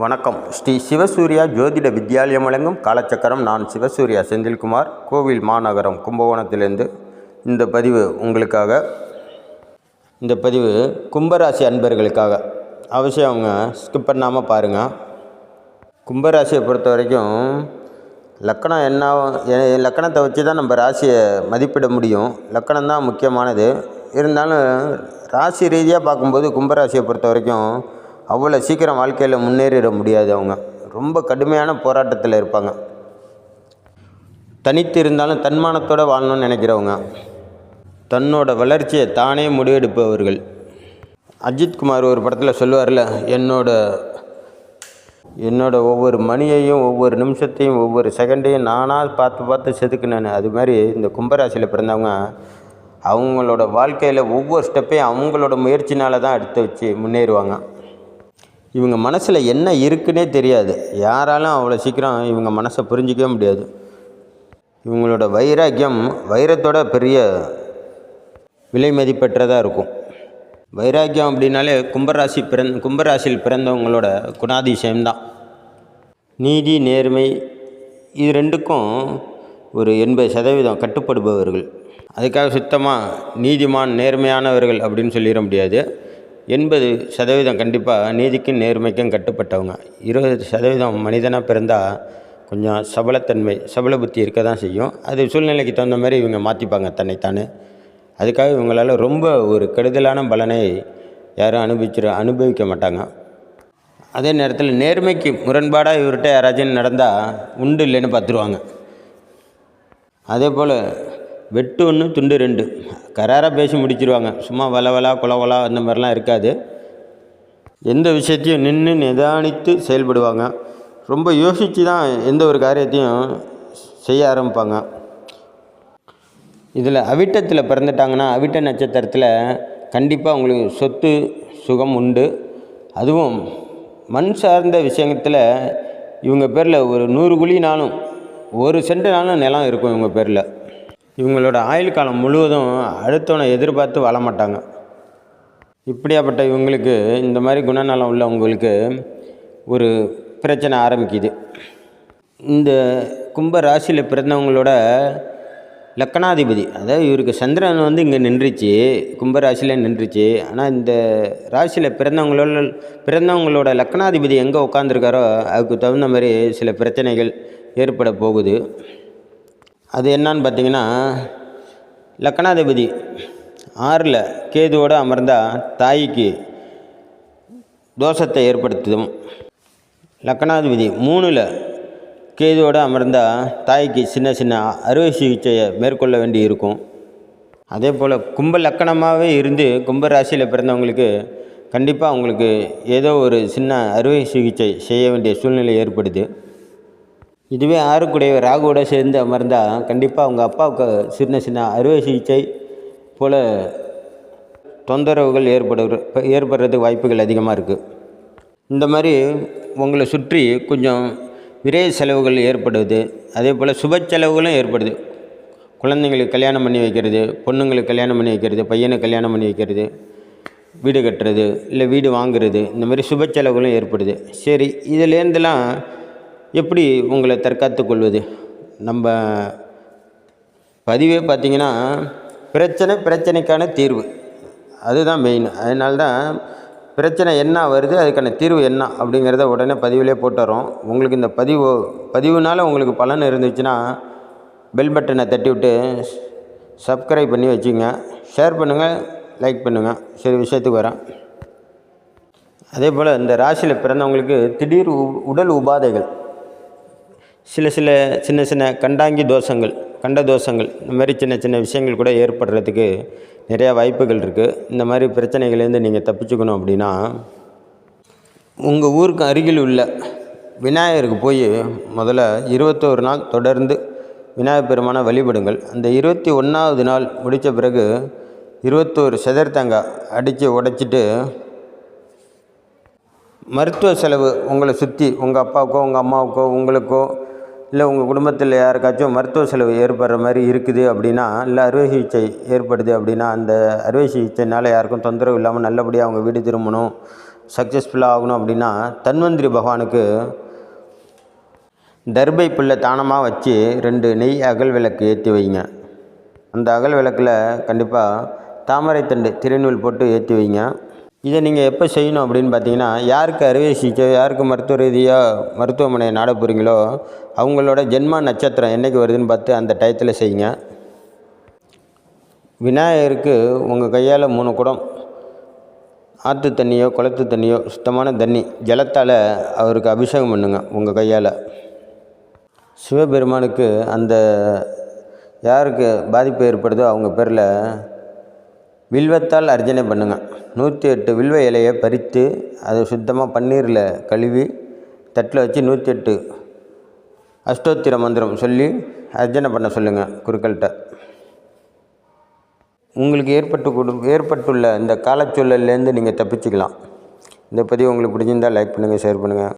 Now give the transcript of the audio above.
வணக்கம். ஸ்ரீ சிவசூர்யா ஜோதிட வித்யாலயம் வழங்கும் காலச்சக்கரம் நான் சிவசூர்யா செந்தில்குமார். கோவில் மாநகரம் கும்பகோணத்திலிருந்து இந்த பதிவு உங்களுக்காக இந்த பதிவு கும்பராசி அன்பர்களுக்காக. அவசியம் அவங்க ஸ்கிப் பண்ணாமல் பாருங்கள் கும்பராசியை பொறுத்த வரைக்கும் லக்கணம் என்ன லக்கணத்தை வச்சு தான் நம்ம ராசியை மதிப்பிட முடியும். லக்கணம் தான் முக்கியமானது. இருந்தாலும் ராசி ரீதியாக பார்க்கும்போது கும்பராசியை பொறுத்த வரைக்கும் அவ்வளோ சீக்கிரம் வாழ்க்கையில் முன்னேறிட முடியாது அவங்க. ரொம்ப கடுமையான போராட்டத்தில் இருப்பாங்க. தனித்து இருந்தாலும் தன்மானத்தோடு வாழணும்னு நினைக்கிறவங்க. தன்னோட வளர்ச்சியை தானே முடிவெடுப்பவர்கள். அஜித்குமார் ஒரு படத்தில் சொல்லுவார்ல என்னோட என்னோட ஒவ்வொரு மணியையும் ஒவ்வொரு நிமிஷத்தையும் ஒவ்வொரு செகண்டையும் நானாக பார்த்து பார்த்து செதுக்குனேன். அது மாதிரி இந்த கும்பராசியில் பிறந்தவங்க அவங்களோட வாழ்க்கையில் ஒவ்வொரு ஸ்டெப்பையும் அவங்களோட முயற்சினால் தான் எடுத்து வச்சு முன்னேறுவாங்க. இவங்க மனசில் என்ன இருக்குன்னே தெரியாது. யாராலும் அவ்வளோ சீக்கிரம் இவங்க மனசை புரிஞ்சிக்கவே முடியாது. இவங்களோட வைராக்கியம் வைரத்தோட பெரிய விலை மதிப்பற்றதாக இருக்கும். வைராக்கியம் அப்படின்னாலே கும்பராசி பிறந் கும்பராசியில் பிறந்தவங்களோட குணாதிசயம்தான். நீதி நேர்மை இது ரெண்டுக்கும் ஒரு எண்பது சதவீதம் கட்டுப்படுபவர்கள். அதுக்காக சுத்தமாக நீதிமான் நேர்மையானவர்கள் அப்படின்னு சொல்லிட முடியாது. எண்பது சதவீதம் கண்டிப்பாக நீதிக்கும் நேர்மைக்கும் கட்டுப்பட்டவங்க. இருபது சதவீதம் மனிதனாக பிறந்தால் கொஞ்சம் சபலத்தன்மை சபல புத்தி இருக்க தான் செய்யும். அது சூழ்நிலைக்கு தகுந்த மாதிரி இவங்க மாற்றிப்பாங்க தன்னைத்தானே. அதுக்காக இவங்களால ரொம்ப ஒரு கெடுதலான பலனை யாரும் அனுபவிச்சிட அனுபவிக்க மாட்டாங்க. அதே நேரத்தில் நேர்மைக்கு முரண்பாடாக இவர்கிட்ட யாராச்சும் நடந்தால் உண்டு இல்லைன்னு பார்த்துருவாங்க அதே போல் வெட்டு ஒன்று துண்டு ரெண்டு. கராராக பேசி முடிச்சிருவாங்க. சும்மா வளவலா குலவலா அந்த மாதிரிலாம் இருக்காது. எந்த விஷயத்தையும் நின்று நிதானித்து செயல்படுவாங்க. ரொம்ப யோசித்து தான் எந்த ஒரு காரியத்தையும் செய்ய ஆரம்பிப்பாங்க. இதில் அவிட்டத்தில் பிறந்துட்டாங்கன்னா அவிட்ட நட்சத்திரத்தில் கண்டிப்பாக உங்களுக்கு சொத்து சுகம் உண்டு. அதுவும் மண் சார்ந்த விஷயத்தில் இவங்க பேரில் ஒரு நூறு குழினாலும் ஒரு சென்ட்னாலும் நிலம் இருக்கும் இவங்க பேரில். இவங்களோட ஆயுள் காலம் முழுவதும் அடுத்தவனை எதிர்பார்த்து வாழ மாட்டாங்க. இப்படியாப்பட்ட இவங்களுக்கு இந்த மாதிரி குணநலம் உள்ளவங்களுக்கு ஒரு பிரச்சனை ஆரம்பிக்குது. இந்த கும்ப ராசியில் பிறந்தவங்களோட லக்கணாதிபதி அதாவது இவருக்கு சந்திரன் வந்து இங்கே நின்றுச்சு கும்பராசியில் நின்றுச்சு. ஆனால் இந்த ராசியில் பிறந்தவங்களோட பிறந்தவங்களோட லக்கணாதிபதி எங்கே உட்காந்துருக்காரோ அதுக்கு தகுந்த மாதிரி சில பிரச்சனைகள் ஏற்பட போகுது. அது என்னன்னு பார்த்தீங்கன்னா லக்கணாதிபதி ஆறில் கேதுவோடு அமர்ந்தால் தாய்க்கு தோஷத்தை ஏற்படுத்தும். லக்கணாதிபதி மூணில் கேதுவோடு அமர்ந்தால் தாய்க்கு சின்ன சின்ன அறுவை சிகிச்சையை மேற்கொள்ள வேண்டி இருக்கும் அதே போல் கும்ப லக்கணமாகவே இருந்து கும்ப ராசியில் பிறந்தவங்களுக்கு கண்டிப்பாக அவங்களுக்கு ஏதோ ஒரு சின்ன அறுவை சிகிச்சை செய்ய வேண்டிய சூழ்நிலை ஏற்படுது. இதுவே ஆறுக்குடைய ராகுவோட சேர்ந்து அமர்ந்தால் கண்டிப்பாக அவங்க அப்பாவுக்கு சின்ன சின்ன அறுவை சிகிச்சை போல் தொந்தரவுகள் ஏற்படுற ஏற்படுறதுக்கு வாய்ப்புகள் அதிகமாக இருக்குது இந்த மாதிரி உங்களை சுற்றி கொஞ்சம் விரைய செலவுகள் ஏற்படுது. அதே போல் சுப செலவுகளும் ஏற்படுது. குழந்தைங்களுக்கு கல்யாணம் பண்ணி வைக்கிறது பொண்ணுங்களுக்கு கல்யாணம் பண்ணி வைக்கிறது பையனுக்கு கல்யாணம் பண்ணி வைக்கிறது வீடு கட்டுறது இல்லை வீடு வாங்குறது இந்த மாதிரி சுப செலவுகளும் ஏற்படுது. சரி இதுலேருந்துலாம் எப்படி உங்களை தற்காத்து கொள்வது? நம்ம பதிவே பார்த்திங்கன்னா பிரச்சனை பிரச்சனைக்கான தீர்வு. அதுதான் மெயின் அதனால தான் பிரச்சனை என்ன வருது அதுக்கான தீர்வு என்ன அப்படிங்கிறத உடனே பதிவிலே போட்டுறோம். உங்களுக்கு இந்த பதிவு பதிவுனால் உங்களுக்கு பலன் இருந்துச்சுன்னா பெல் பட்டனை தட்டி விட்டு சப்ஸ்கிரைப் பண்ணி வச்சுங்க. ஷேர் பண்ணுங்கள் லைக் பண்ணுங்கள் சரி விஷயத்துக்கு வரேன். அதே போல் இந்த ராசியில் பிறந்தவங்களுக்கு திடீர் உ- உடல் உபாதைகள். சில சில சின்ன சின்ன கண்டாங்கி தோஷங்கள் கண்ட தோஷங்கள் இந்த மாதிரி சின்ன சின்ன விஷயங்கள் கூட ஏற்படுறதுக்கு நிறையா வாய்ப்புகள் இருக்குது இந்த மாதிரி பிரச்சனைகள்லேருந்து நீங்கள் தப்பிச்சுக்கணும் அப்படின்னா உங்கள் ஊருக்கு அருகில் உள்ள விநாயகருக்கு போய் முதல்ல இருபத்தோரு நாள் தொடர்ந்து விநாயகர் பெருமானை வழிபடுங்கள். அந்த இருபத்தி ஒன்றாவது நாள் முடித்த பிறகு இருபத்தோரு செதர்த்தங்காய் அடித்து உடைச்சிட்டு மருத்துவ செலவு உங்களை சுற்றி உங்கள் அப்பாவுக்கோ உங்கள் அம்மாவுக்கோ உங்களுக்கோ இல்லை உங்கள் குடும்பத்தில் யாருக்காச்சும் மருத்துவ செலவு ஏற்படுற மாதிரி இருக்குது அப்படின்னா இல்லை அறுவை சிகிச்சை ஏற்படுது அப்படின்னா அந்த அறுவை சிகிச்சைனால யாருக்கும் தொந்தரவு இல்லாமல் நல்லபடியாக அவங்க வீடு திரும்பணும் சக்ஸஸ்ஃபுல்லாக ஆகணும் அப்படின்னா தன்வந்திரி பகவானுக்கு தர்பை புல்லை தானமாக வச்சு ரெண்டு நெய் அகல் விளக்கு ஏற்றி வைங்க. அந்த அகல் விளக்கில் கண்டிப்பாக தாமரைத்தண்டு திருநூல் போட்டு ஏற்றி வைங்க. இதை நீங்கள் எப்போ செய்யணும் அப்படின்னு பார்த்தீங்கன்னா யாருக்கு அறுவை சிகிச்சை யாருக்கு மருத்துவ ரீதியாக மருத்துவமனையை நாட போகிறீங்களோ அவங்களோட ஜென்ம நட்சத்திரம் என்றைக்கு வருதுன்னு பார்த்து அந்த டயத்தில் செய்யுங்க. விநாயகருக்கு உங்கள் கையால் மூணு குடம். ஆற்று தண்ணியோ குளத்து தண்ணியோ சுத்தமான தண்ணி ஜலத்தால் அவருக்கு அபிஷேகம் பண்ணுங்க உங்கள் கையால். சிவபெருமானுக்கு அந்த யாருக்கு பாதிப்பு ஏற்படுதோ அவங்க பேரில் வில்வத்தால் அர்ச்சனை பண்ணுங்க. நூற்றி எட்டு வில்வ இலையை பறித்து அதை சுத்தமாக பன்னீரில் கழுவி தட்டில் வச்சு நூற்றி எட்டு அஷ்டோத்திர மந்திரம் சொல்லி அர்ச்சனை பண்ண சொல்லுங்கள் குருக்கள்கிட்ட. உங்களுக்கு ஏற்பட்டு கொடு ஏற்பட்டுள்ள இந்த காலச்சூழல்லேருந்து நீங்கள் தப்பிச்சுக்கலாம். இந்த பதிவு உங்களுக்கு பிடிச்சிருந்தால் லைக் பண்ணுங்கள் ஷேர் பண்ணுங்கள்